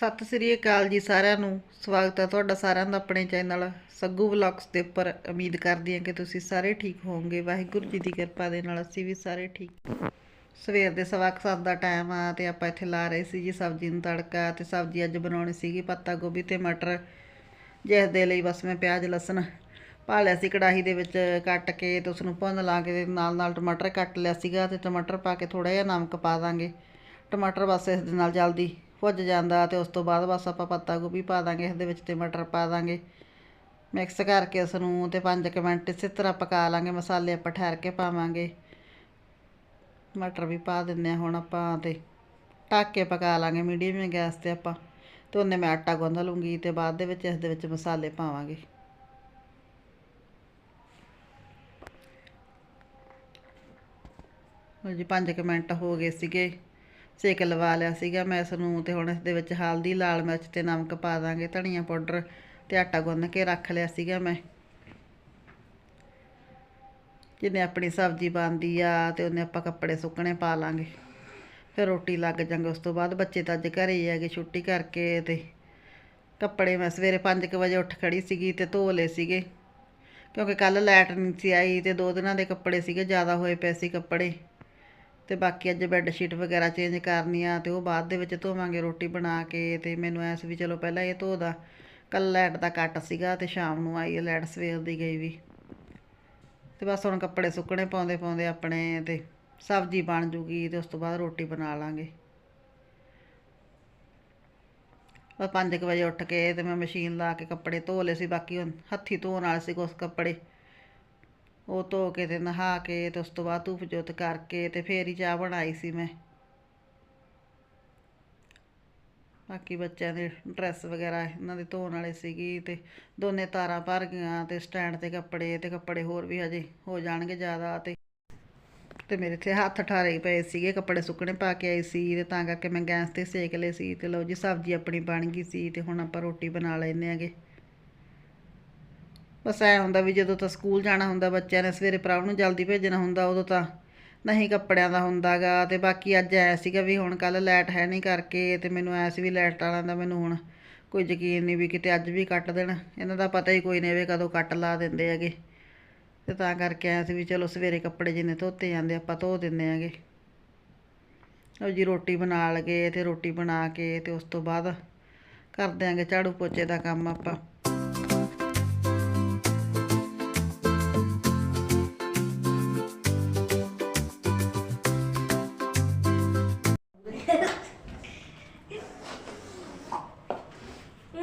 ਸਤਿ ਸ੍ਰੀ ਅਕਾਲ ਜੀ ਸਾਰਿਆਂ ਨੂੰ। ਸਵਾਗਤ ਹੈ ਤੁਹਾਡਾ ਸਾਰਿਆਂ ਦਾ ਆਪਣੇ ਚੈਨਲ ਸੱਗੂ ਵਲੌਗਸ ਦੇ ਉੱਪਰ। ਉਮੀਦ ਕਰਦੀ ਹਾਂ ਕਿ ਤੁਸੀਂ ਸਾਰੇ ਠੀਕ ਹੋਵੋਗੇ। ਵਾਹਿਗੁਰੂ ਜੀ ਦੀ ਕਿਰਪਾ ਦੇ ਨਾਲ ਅਸੀਂ ਵੀ ਸਾਰੇ ਠੀਕ। ਸਵੇਰ ਦੇ ਸਵਾ ਕੁ ਸੱਤ ਦਾ ਟਾਈਮ ਆ ਤੇ ਆਪਾਂ ਇੱਥੇ ਲਾ ਰਹੇ ਸੀ ਜੀ ਸਬਜ਼ੀ ਨੂੰ ਤੜਕਾ ਤੇ ਸਬਜ਼ੀ ਅੱਜ ਬਣਾਉਣੀ ਸੀਗੀ ਪੱਤਾ ਗੋਭੀ ਤੇ ਮਟਰ। ਜਿਸ ਦੇ ਲਈ ਬਸ ਮੈਂ ਪਿਆਜ਼, ਲਸਣ ਪਾ ਲਿਆ ਸੀ ਕੜਾਹੀ ਦੇ ਵਿੱਚ ਕੱਟ ਕੇ ਤੇ ਉਸ ਨੂੰ ਭੁੰਨ ਲਾ ਕੇ ਨਾਲ ਨਾਲ ਟਮਾਟਰ ਕੱਟ ਲਿਆ ਸੀਗਾ ਤੇ ਟਮਾਟਰ ਪਾ ਕੇ ਥੋੜਾ ਜਿਹਾ ਨਮਕ ਪਾ ਦਾਂਗੇ। ਟਮਾਟਰ ਬਸ ਇਸ ਦੇ ਨਾਲ ਜਲਦੀ ਭੁੱਜ ਜਾਂਦਾ ਤੇ ਉਸ ਤੋਂ ਬਾਅਦ ਬਸ ਆਪਾਂ ਪੱਤਾ ਗੋਭੀ ਪਾ ਦਾਂਗੇ ਇਸ ਦੇ ਵਿੱਚ ਤੇ ਮਟਰ ਪਾ ਦਾਂਗੇ। ਮਿਕਸ ਕਰਕੇ ਉਸ ਨੂੰ ਤੇ 5 ਮਿੰਟ ਇਸੇ ਤਰ੍ਹਾਂ ਪਕਾ ਲਾਂਗੇ, ਮਸਾਲੇ ਆਪਾਂ ਠਹਿਰ ਕੇ ਪਾਵਾਂਗੇ। ਮਟਰ ਵੀ ਪਾ ਦਿੰਨੇ ਆ ਹੁਣ ਆਪਾਂ ਤੇ ਢੱਕ ਕੇ ਪਕਾ ਲਾਂਗੇ ਮੀਡੀਅਮ ਗੈਸ ਤੇ ਆਪਾਂ। ਤੇ ਉਹਨੇ ਮੈਂ ਆਟਾ ਗੁੰਨ ਲੂੰਗੀ ਤੇ ਬਾਅਦ ਦੇ ਵਿੱਚ ਇਸ ਦੇ ਵਿੱਚ ਮਸਾਲੇ ਪਾਵਾਂਗੇ। ਲਓ ਜੀ 5 ਮਿੰਟ ਹੋ ਗਏ ਸੀਗੇ। ਸੇਕ ਲਵਾ ਲਿਆ ਸੀਗਾ, ਮੈਂ ਇਸ ਨੂੰ ਤੇ ਹੁਣ ਇਸ ਦੇ ਵਿੱਚ ਹਲਦੀ, ਲਾਲ ਮਿਰਚ ਤੇ ਨਮਕ ਪਾ ਦਾਂਗੇ, ਧਨੀਆ ਪਾਊਡਰ ਤੇ ਆਟਾ ਗੁੰਨ ਕੇ ਰੱਖ ਲਿਆ ਸੀਗਾ ਮੈਂ। ਜਿੰਨੇ ਆਪਣੀ ਸਬਜ਼ੀ ਬਣਦੀ ਆ ਤੇ ਉਹਨੇ ਆਪਾਂ ਕੱਪੜੇ ਸੁੱਕਣੇ ਪਾ ਲਾਂਗੇ। ਫਿਰ ਰੋਟੀ ਲੱਗ ਜਾਂਗੇ, ਉਸ ਤੋਂ ਬਾਅਦ ਬੱਚੇ ਤਾਂ ਅੱਜ ਘਰੇ ਹੀ ਹੈਗੇ ਛੁੱਟੀ ਕਰਕੇ ਤੇ ਕੱਪੜੇ ਮੈਂ ਸਵੇਰੇ 5:00 ਵਜੇ ਉੱਠ ਖੜੀ ਸੀਗੀ ਤੇ ਧੋ ਲਏ ਸੀਗੇ। ਕਿਉਂਕਿ ਕੱਲ ਲਾਈਟ ਨਹੀਂ ਸੀ ਆਈ ਤੇ ਦੋ ਦਿਨਾਂ ਦੇ ਕੱਪੜੇ ਸੀਗੇ, ਜ਼ਿਆਦਾ ਹੋਏ ਪਏ ਸੀ ਕੱਪੜੇ। ਤੇ ਬਾਕੀ ਅੱਜ ਬੈੱਡ ਸ਼ੀਟ ਵਗੈਰਾ ਚੇਂਜ ਕਰਨੀ ਆ ਤੇ ਉਹ ਬਾਅਦ ਦੇ ਵਿੱਚ ਧੋਵਾਂਗੇ ਰੋਟੀ ਬਣਾ ਕੇ ਤੇ ਮੈਨੂੰ ਐਸ ਵੀ ਚਲੋ ਪਹਿਲਾਂ ਇਹ ਧੋ ਦਾ। ਕੱਲ ਲਾਈਟ ਦਾ ਕੱਟ ਸੀਗਾ ਤੇ ਸ਼ਾਮ ਨੂੰ ਆਈ ਹੈ ਲਾਈਟ ਸਵੇਰ ਦੀ ਗਈ ਵੀ। ਤੇ ਬਸ ਹੁਣ ਕੱਪੜੇ ਸੁੱਕਣੇ ਪਾਉਂਦੇ ਪਾਉਂਦੇ ਆਪਣੇ ਤੇ ਸਬਜ਼ੀ ਬਣ ਜੂਗੀ ਤੇ ਉਸ ਤੋਂ ਬਾਅਦ ਰੋਟੀ ਬਣਾ ਲਾਂਗੇ। ਬਸ 5 ਵਜੇ ਉੱਠ ਕੇ ਤੇ ਮੈਂ ਮਸ਼ੀਨ ਲਾ ਕੇ ਕੱਪੜੇ ਧੋ ਲਏ ਸੀ, ਬਾਕੀ ਹੁਣ ਹੱਥੀ ਧੋਣ ਵਾਲੇ ਸੀ ਕੁਛ ਕੱਪੜੇ। ਉਹ ਧੋ ਕੇ ਤੇ ਨਹਾ ਕੇ ਤੇ ਉਸ ਤੋਂ ਬਾਅਦ ਧੂਪ ਜੋਤ ਕਰਕੇ ਤੇ ਫੇਰ ਹੀ ਚਾਹ ਬਣਾਈ ਸੀ ਮੈਂ। ਬਾਕੀ ਬੱਚਿਆਂ ਦੇ ਡਰੈਸ ਵਗੈਰਾ ਇਹਨਾਂ ਦੇ ਧੋਣ ਵਾਲੇ ਸੀਗੀ ਤੇ ਦੋਨੇ ਤਾਰਾਂ ਭਰ ਗਈਆਂ ਤੇ ਸਟੈਂਡ ਤੇ ਕੱਪੜੇ ਤੇ ਕੱਪੜੇ ਹੋਰ ਵੀ ਹਜੇ ਹੋ ਜਾਣਗੇ ਜ਼ਿਆਦਾ ਤੇ ਤੇ ਮੇਰੇ ਇੱਥੇ ਹੱਥ ਠਾਰੇ ਪਏ ਸੀਗੇ, ਕੱਪੜੇ ਸੁੱਕਣੇ ਪਾ ਕੇ ਆਈ ਸੀ ਤੇ ਤਾਂ ਕਰਕੇ ਮੈਂ ਗੈਸ ਤੇ ਸੇਕ ਲਏ ਸੀ ਤੇ ਲਓ ਜੀ ਸਬਜ਼ੀ ਆਪਣੀ ਬਣ ਗਈ ਸੀ ਤੇ ਹੁਣ ਆਪਾਂ ਰੋਟੀ ਬਣਾ ਲੈਨੇ ਆਗੇ ਬਸ ਐ ਹੁੰਦਾ ਵੀ ਜਦੋਂ ਤਾਂ ਸਕੂਲ ਜਾਣਾ ਹੁੰਦਾ, ਬੱਚਿਆਂ ਨੇ ਸਵੇਰੇ ਪ੍ਰਭ ਨੂੰ ਜਲਦੀ ਭੇਜਣਾ ਹੁੰਦਾ, ਉਦੋਂ ਤਾਂ ਨਹੀਂ ਕੱਪੜਿਆਂ ਦਾ ਹੁੰਦਾਗਾ ਤੇ ਬਾਕੀ ਅੱਜ ਐ ਸੀਗਾ ਵੀ ਹੁਣ ਕੱਲ ਲਾਈਟ ਹੈ ਨਹੀਂ ਕਰਕੇ ਤੇ ਮੈਨੂੰ ਐ ਸੀ ਵੀ ਲਾਈਟ ਵਾਲਿਆਂ ਦਾ ਮੈਨੂੰ ਹੁਣ ਕੋਈ ਯਕੀਨ ਨਹੀਂ ਵੀ ਕਿਤੇ ਅੱਜ ਵੀ ਕੱਟ ਦੇਣ। ਇਹਨਾਂ ਦਾ ਪਤਾ ਹੀ ਕੋਈ ਨਹੀਂ ਵੀ ਕਦੋਂ ਕੱਟ ਲਾ ਦਿੰਦੇ ਹੈਗੇ। ਤੇ ਤਾਂ ਕਰਕੇ ਐ ਸੀ ਵੀ ਚਲੋ ਸਵੇਰੇ ਕੱਪੜੇ ਜਿੰਨੇ ਧੋਤੇ ਜਾਂਦੇ ਆਪਾਂ ਧੋ ਦਿੰਦੇ ਹੈਗੇ। ਲਓ ਜੀ ਰੋਟੀ ਬਣਾ ਲਗੇ ਤੇ ਰੋਟੀ ਬਣਾ ਕੇ ਤੇ ਉਸ ਤੋਂ ਬਾਅਦ ਕਰ ਦਿਆਂਗੇ ਝਾੜੂ ਪੋਚੇ ਦਾ ਕੰਮ ਆਪਾਂ।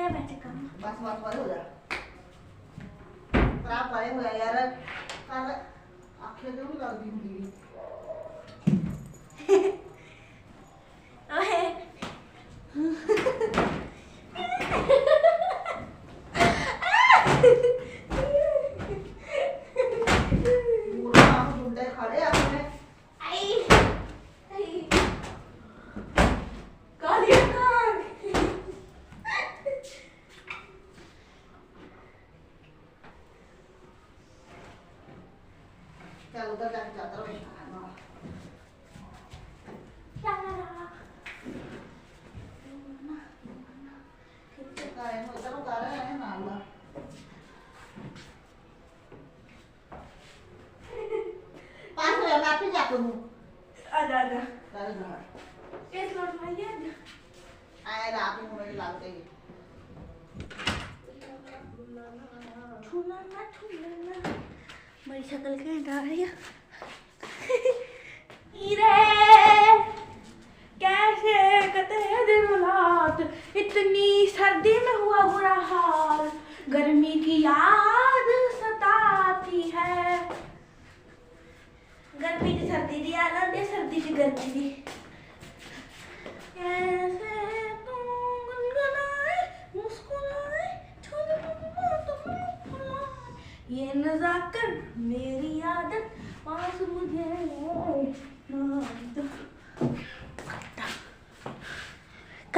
ਇਹ ਬੈਠ ਕੰਮ। ਬਸ ਬਸ ਪਰੇ ਹੋ ਜਾ। ਪਰਾ ਪਰੇ ਹੋ ਜਾ ਯਾਰ। ਕੱਲ ਅੱਖੇ ਤੇ ਵੀ ਲੱਗਦੀ ਹੁੰਦੀ ਸੀ। ਓਏ। ਮੂਰਖਾਂ ਨੂੰ ਮੁੰਡੇ ਖੜੇ ਆ ਆਪਣੇ ਆਈ ਆਈ ਕਾਲੀਆ ਕਾਰ ਚੱਲ ਉਧਰ ਜਾ ਕੇ ਚਾਦਰ ਵਿਛਾ ਕਾਰੇ ਨੂੰ ਇਧਰ ਉਤਾਰ ਰਿਹਾ ਨਾਲ ਦਾ। ਪਾਸ ਹੋਇਆ ਕਾਫੀ ਜਾ ਤੂੰ ਜਾ ਜਾ। ਕਰ ਨਾਲ ਇਸ ਲੋਟ ਮਾਈ ਆ ਆਏ ਰਾਤ ਨੂੰ ਮੈਨੂੰ ਲੱਗ ਗਈ ਠੁਨਾ ਨਾ ਠੁਨਾ ਨਾ ਮੇਰੀ ਸ਼ਕਲ ਘੈਂਟ ਆ ਰਹੀ ਆ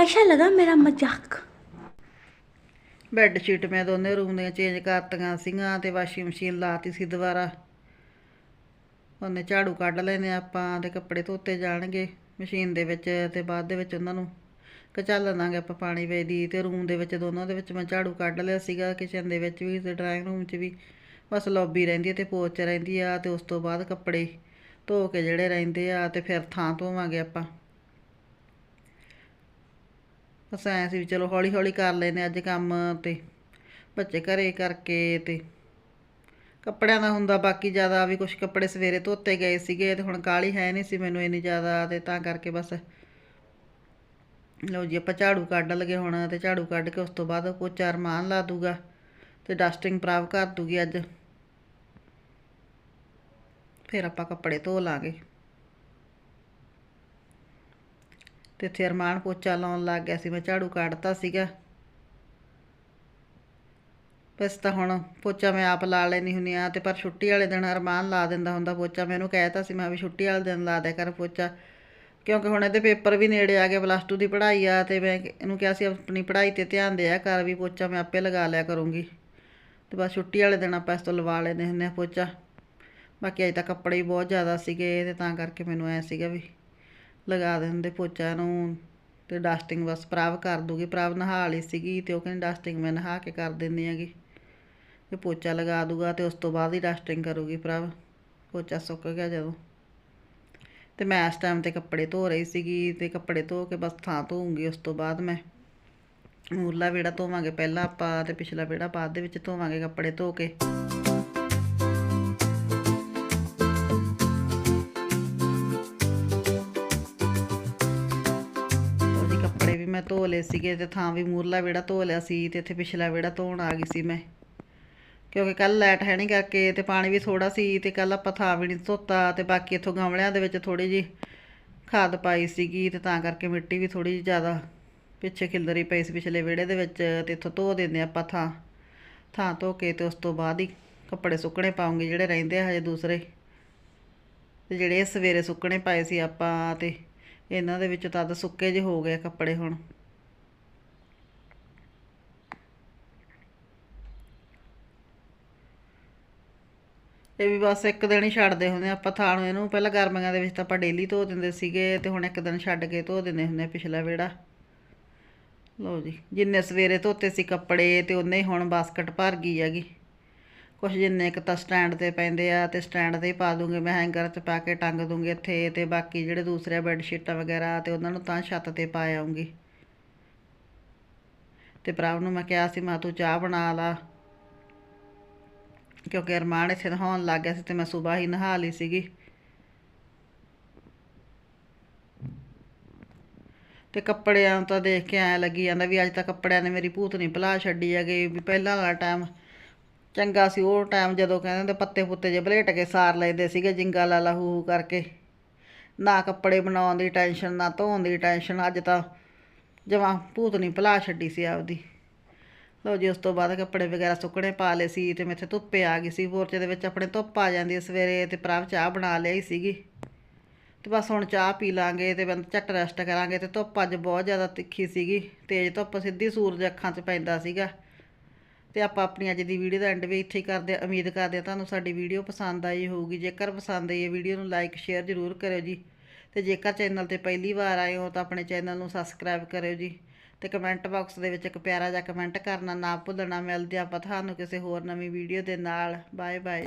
कैसा लगा मेरा मजाक ਬੈੱਡ ਸ਼ੀਟ ਮੈਂ ਦੋਨੇ ਰੂਮ ਦੀਆਂ ਚੇਂਜ ਕਰਤੀਆਂ ਸੀਗੀਆਂ ਤੇ ਵਾਸ਼ਿੰਗ ਮਸ਼ੀਨ ਲਾਤੀ ਸੀ ਦੁਬਾਰਾ ਉਹਨੇ ਝਾੜੂ ਕੱਢ ਲੈਨੇ ਆਪਾਂ ਤੇ ਕੱਪੜੇ ਧੋਤੇ ਜਾਣਗੇ ਮਸ਼ੀਨ ਦੇ ਵਿੱਚ ਤੇ ਬਾਅਦ ਦੇ ਵਿੱਚ ਉਹਨਾਂ ਨੂੰ ਕਿ ਚੱਲ ਲਾਂਗੇ ਆਪਾਂ ਪਾਣੀ ਵੇਦੀ ਤੇ ਰੂਮ ਦੇ ਵਿੱਚ ਦੋਨੋਂ ਦੇ ਵਿੱਚ ਮੈਂ ਝਾੜੂ ਕੱਢ ਲਿਆ ਸੀਗਾ ਕਿਚਨ ਦੇ ਵਿੱਚ ਵੀ ਤੇ ਡਰਾਇੰਗ ਰੂਮ 'ਚ ਵੀ ਬਸ ਲੌਬੀ ਰਹਿੰਦੀ ਹੈ ਤੇ ਪੋਚ ਰਹਿੰਦੀ ਆ ਤੇ ਉਸ ਤੋਂ ਬਾਅਦ ਕੱਪੜੇ ਧੋ ਕੇ ਜਿਹੜੇ ਰਹਿੰਦੇ ਆ ਤੇ ਫਿਰ ਥਾਂ ਧੋਵਾਂਗੇ ਆਪਾਂ ਬਸ ਐਂ ਸੀ ਵੀ ਚਲੋ ਹੌਲੀ ਹੌਲੀ ਕਰ ਲੈਨੇ ਅੱਜ ਕੰਮ ਤੇ, ਬੱਚੇ ਘਰੇ ਕਰਕੇ ਤੇ। ਕੱਪੜਿਆਂ ਦਾ ਹੁੰਦਾ ਬਾਕੀ ਜ਼ਿਆਦਾ ਵੀ ਕੁਝ ਕੱਪੜੇ ਸਵੇਰੇ ਧੋਤੇ ਗਏ ਸੀਗੇ ਤੇ ਹੁਣ ਕਾਹਲੀ ਹੈ ਨਹੀਂ ਸੀ ਮੈਨੂੰ ਇੰਨੀ ਜ਼ਿਆਦਾ ਤੇ ਤਾਂ ਕਰਕੇ ਬਸ। ਲਓ ਜੀ, ਆਪਾਂ ਝਾੜੂ ਕੱਢ ਲਗੇ ਹੁਣ ਤੇ ਝਾੜੂ ਕੱਢ ਕੇ ਉਸ ਤੋਂ ਬਾਅਦ ਪੋਚਾ ਅਰਮਾਨ ਲਾ ਦੂਗਾ ਤੇ ਡਸਟਿੰਗ ਪ੍ਰਾਪ ਕਰ ਦੂਗੀ ਅੱਜ। ਫਿਰ ਆਪਾਂ ਕੱਪੜੇ ਧੋ ਲਾਂਗੇ। ਤੇ ਇੱਥੇ ਅਰਮਾਨ ਪੋਚਾ ਲਾਉਣ ਲੱਗ ਗਿਆ ਸੀ, ਮੈਂ ਝਾੜੂ ਕੱਢਤਾ ਸੀਗਾ। ਬਸ ਤਾਂ ਹੁਣ ਪੋਚਾ ਮੈਂ ਆਪ ਲਾ ਲੈਣੀ ਹੁੰਦੀ ਆ ਤੇ ਪਰ ਛੁੱਟੀ ਵਾਲੇ ਦਿਨ ਅਰਮਾਨ ਲਾ ਦਿੰਦਾ ਹੁੰਦਾ ਪੋਚਾ। ਮੈਨੂੰ ਕਹਿਤਾ ਸੀ, ਮੈਂ ਵੀ ਛੁੱਟੀ ਵਾਲੇ ਦਿਨ ਲਾ ਦਿਆ ਕਰ ਪੋਚਾ। ਕਿਉਂਕਿ ਹੁਣ ਇਹਦੇ ਪੇਪਰ ਵੀ ਨੇੜੇ ਆ ਗਏ, ਪਲੱਸ 2 ਦੀ ਪੜ੍ਹਾਈ ਆ ਤੇ ਮੈਂ ਇਹਨੂੰ ਕਿਹਾ ਸੀ, ਆਪਣੀ ਪੜ੍ਹਾਈ ਤੇ ਧਿਆਨ ਦਿਆ ਕਰ ਵੀ ਪੋਚਾ ਮੈਂ ਆਪੇ ਲਗਾ ਲਿਆ ਕਰੂੰਗੀ। ਤੇ ਬਸ ਛੁੱਟੀ ਵਾਲੇ ਦਿਨ ਆਪਾਂ ਇਸ ਤੋਂ ਲਵਾ ਲੈਂਦੇ ਹੁੰਦੇ ਆ ਪੋਚਾ। ਬਾਕੀ ਅਜੇ ਤਾਂ ਕੱਪੜੇ ਹੀ ਬਹੁਤ ਜ਼ਿਆਦਾ ਸੀਗੇ, ਤੇ ਤਾਂ ਕਰਕੇ ਮੈਨੂੰ ਐ ਸੀਗਾ ਵੀ ਲਗਾ ਦਿੰਦੇ ਪੋਚਾ ਨੂੰ ਤੇ ਡਸਟਿੰਗ ਬਸ ਪ੍ਰਾਵ ਕਰ ਦੂਗੀ। ਪ੍ਰਾਵ ਨਹਾ ਲਈ ਸੀਗੀ ਤੇ ਉਹ ਕਹਿੰਦੀ ਡਸਟਿੰਗ ਮੈਂ ਨਹਾ ਕੇ ਕਰ ਦਿੰਦੀ ਹੈਗੀ। ਤੇ ਪੋਚਾ ਲਗਾ ਦੂਗਾ ਤੇ ਉਸ ਤੋਂ ਬਾਅਦ ਹੀ ਡਸਟਿੰਗ ਕਰੂਗੀ ਪ੍ਰਾਵ ਪੋਚਾ ਸੁੱਕ ਗਿਆ ਜਦੋਂ। ਤੇ ਮੈਂ ਇਸ ਟਾਈਮ ਤੇ ਕੱਪੜੇ ਧੋ ਰਹੀ ਸੀਗੀ ਤੇ ਕੱਪੜੇ ਧੋ ਕੇ ਬਸ ਥਾਂ ਧੋਉਂਗੀ ਉਸ ਤੋਂ ਬਾਅਦ ਮੈਂ ਮੂਰਲਾ ਵਿਹੜਾ ਧੋਵਾਂਗੇ। ਪਹਿਲਾਂ ਆਪਾਂ ਤੇ ਪਿਛਲਾ ਵਿਹੜਾ ਬਾਅਦ ਦੇ ਵਿੱਚ ਧੋਵਾਂਗੇ ਕੱਪੜੇ ਧੋ ਕੇ। ਧੋ ਲਏ ਸੀਗੇ ਤੇ ਥਾਂ ਵੀ ਮੂਰਲਾ ਵਿਹੜਾ ਧੋ ਲਿਆ ਸੀ ਤੇ ਇੱਥੇ ਪਿਛਲਾ ਵਿਹੜਾ ਧੋਣ ਆ ਗਈ ਸੀ ਮੈਂ। ਕਿਉਂਕਿ ਕੱਲ ਲਾਈਟ ਹੈ ਨਹੀਂ ਕਰਕੇ ਤੇ ਪਾਣੀ ਵੀ ਥੋੜਾ ਸੀ ਤੇ ਕੱਲ ਆਪਾਂ ਥਾਂ ਵੀ ਨਹੀਂ ਧੋਤਾ ਤੇ ਬਾਕੀ ਇੱਥੋਂ ਗਮਲਿਆਂ ਦੇ ਵਿੱਚ ਥੋੜੀ ਜੀ ਖਾਦ ਪਾਈ ਸੀਗੀ ਤੇ ਤਾਂ ਕਰਕੇ ਮਿੱਟੀ ਵੀ ਥੋੜੀ ਜਿਹੀ ਜ਼ਿਆਦਾ ਪਿੱਛੇ ਖਿਲਰੀ ਪਈ ਸੀ ਪਿਛਲੇ ਵਿਹੜੇ ਦੇ ਵਿੱਚ ਤੇ ਇੱਥੋਂ ਧੋ ਦਿੰਦੇ ਆਪਾਂ ਥਾਂ। ਥਾਂ ਧੋ ਕੇ ਤੇ ਉਸ ਤੋਂ ਬਾਅਦ ਹੀ ਕੱਪੜੇ ਸੁੱਕਣੇ ਪਾਉਂਗੇ ਜਿਹੜੇ ਰਹਿੰਦੇ ਆ ਹਜੇ ਦੂਸਰੇ। ਤੇ ਜਿਹੜੇ ਸਵੇਰੇ ਸੁੱਕਣੇ ਪਾਏ ਸੀ ਆਪਾਂ ਤੇ ਇਹਨਾਂ ਦੇ ਵਿੱਚ ਤਦ ਸੁੱਕੇ ਜਿਹੇ ਹੋ ਗਏ ਕੱਪੜੇ ਹੁਣ। ਇਹ ਵੀ ਬਸ ਇੱਕ ਦਿਨ ਹੀ ਛੱਡਦੇ ਹੁੰਦੇ ਆ, ਆਪਾਂ ਥਾਂ ਨੂੰ ਇਹਨੂੰ, ਪਹਿਲਾਂ ਗਰਮੀਆਂ ਦੇ ਵਿੱਚ ਤਾਂ ਆਪਾਂ ਡੇਲੀ ਧੋ ਦਿੰਦੇ ਸੀਗੇ ਤੇ ਹੁਣ ਇੱਕ ਦਿਨ ਛੱਡ ਕੇ ਧੋ ਦਿੰਦੇ ਹੁੰਦੇ ਆ ਪਿਛਲਾ ਵਿਹੜਾ। ਲਓ ਜੀ, ਜਿੰਨੇ ਸਵੇਰੇ ਧੋਤੇ ਸੀ ਕੱਪੜੇ ਤੇ ਉਹਨੇ ਹੀ ਹੁਣ ਬਾਸਕਟ ਭਰ ਗਈ ਹੈਗੀ। ਕੁਛ ਜਿੰਨੇ ਕੁ ਤਾਂ ਸਟੈਂਡ ਤੇ ਪੈਂਦੇ ਆ ਤੇ ਸਟੈਂਡ ਤੇ ਹੀ ਪਾ ਦੂੰਗੀ, ਮੈਂ ਹੈਂਗਰ 'ਚ ਪਾ ਕੇ ਟੰਗ ਦੂੰਗੀ ਇੱਥੇ ਤੇ ਬਾਕੀ ਜਿਹੜੇ ਦੂਸਰੇ ਬੈੱਡ ਸ਼ੀਟਾਂ ਵਗੈਰਾ ਤੇ ਉਹਨਾਂ ਨੂੰ ਤਾਂ ਛੱਤ ਤੇ ਪਾ ਆਉਂਗੀ। ਤੇ ਭਰਾ ਨੂੰ ਮੈਂ ਕਿਹਾ ਸੀ, ਮੈਂ ਤੂੰ ਚਾਹ ਬਣਾ ਲਾ। ਕਿਉਂਕਿ ਅਰਮਾਨ ਇੱਥੇ ਨਹਾਉਣ ਲੱਗ ਗਿਆ ਸੀ ਤੇ ਮੈਂ ਸਵੇਰ ਹੀ ਨਹਾ ਲਈ ਸੀਗੀ। ਤੇ ਕੱਪੜਿਆਂ ਨੂੰ ਤਾਂ ਦੇਖ ਕੇ ਐ ਲੱਗੀ ਜਾਂਦਾ ਵੀ ਅੱਜ ਤਾਂ ਕੱਪੜਿਆਂ ਨੇ ਮੇਰੀ ਭੂਤ ਨਹੀਂ ਭੁਲਾ ਛੱਡੀ ਹੈਗੀ, ਵੀ ਪਹਿਲਾਂ ਵਾਲਾ ਟਾਈਮ ਚੰਗਾ ਸੀ, ਉਹ ਟਾਈਮ ਜਦੋਂ ਕਹਿੰਦੇ ਹੁੰਦੇ ਪੱਤੇ ਪੁੱਤੇ ਜੇ ਬਲੇਟ ਕੇ ਸਾਰ ਲੈਂਦੇ ਸੀਗੇ ਜਿੰਗਾ ਲਾਲਾ ਹੂ ਹੂ ਕਰਕੇ। ਨਾ ਕੱਪੜੇ ਬਣਾਉਣ ਦੀ ਟੈਨਸ਼ਨ, ਨਾ ਧੋਣ ਦੀ ਟੈਨਸ਼ਨ, ਅੱਜ ਤਾਂ ਜਮਾਂ ਭੂਤ ਨਹੀਂ ਭੁਲਾ ਛੱਡੀ ਸੀ ਆਪਦੀ। ਲਓ ਜੀ, ਉਸ ਤੋਂ ਬਾਅਦ ਕੱਪੜੇ ਵਗੈਰਾ ਸੁੱਕਣੇ ਪਾ ਲਏ ਸੀ ਤੇ ਮੈਂ ਇੱਥੇ ਧੁੱਪੇ ਆ ਗਈ ਸੀ ਪੋਰਚੇ ਦੇ ਵਿੱਚ ਆਪਣੇ ਧੁੱਪ ਆ ਜਾਂਦੀ ਹੈ ਸਵੇਰੇ ਤੇ ਪ੍ਰਭ ਚਾਹ ਬਣਾ ਲਈ ਸੀਗੀ। ਤੇ ਬਸ ਹੁਣ ਚਾਹ ਪੀ ਲਾਂਗੇ ਤੇ ਬੰਦ ਝੱਟ ਰੈਸਟ ਕਰਾਂਗੇ ਤੇ ਧੁੱਪ ਅੱਜ ਬਹੁਤ ਜ਼ਿਆਦਾ ਤਿੱਖੀ ਸੀਗੀ, ਤੇਜ਼ ਧੁੱਪ ਸਿੱਧੀ ਸੂਰਜ ਅੱਖਾਂ 'ਚ ਪੈਂਦਾ ਸੀਗਾ। ਤੇ ਆਪਾਂ ਆਪਣੀ ਅੱਜ ਦੀ ਵੀਡੀਓ ਦਾ ਐਂਡ ਵੀ ਇੱਥੇ ਹੀ ਕਰਦੇ ਹਾਂ। ਉਮੀਦ ਕਰਦੇ ਹਾਂ ਤੁਹਾਨੂੰ ਸਾਡੀ ਵੀਡੀਓ ਪਸੰਦ ਆਈ ਹੋਊਗੀ। ਜੇਕਰ ਪਸੰਦ ਆਈ ਹੈ ਵੀਡੀਓ ਨੂੰ ਲਾਈਕ ਸ਼ੇਅਰ ਜ਼ਰੂਰ ਕਰਿਓ ਜੀ। ਤੇ ਜੇਕਰ ਚੈਨਲ ਤੇ ਪਹਿਲੀ ਵਾਰ ਆਏ ਹੋ ਤਾਂ ਆਪਣੇ ਚੈਨਲ ਨੂੰ ਸਬਸਕ੍ਰਾਈਬ ਕਰਿਓ ਜੀ। ਤੇ ਕਮੈਂਟ ਬਾਕਸ ਦੇ ਵਿੱਚ ਇੱਕ ਪਿਆਰਾ ਜਿਹਾ ਕਮੈਂਟ ਕਰਨਾ ਨਾ ਭੁੱਲਣਾ, ਮਿਲਦੇ ਆਪਾਂ ਤੁਹਾਨੂੰ ਕਿਸੇ ਹੋਰ ਨਵੀਂ ਵੀਡੀਓ ਦੇ ਨਾਲ। Bye bye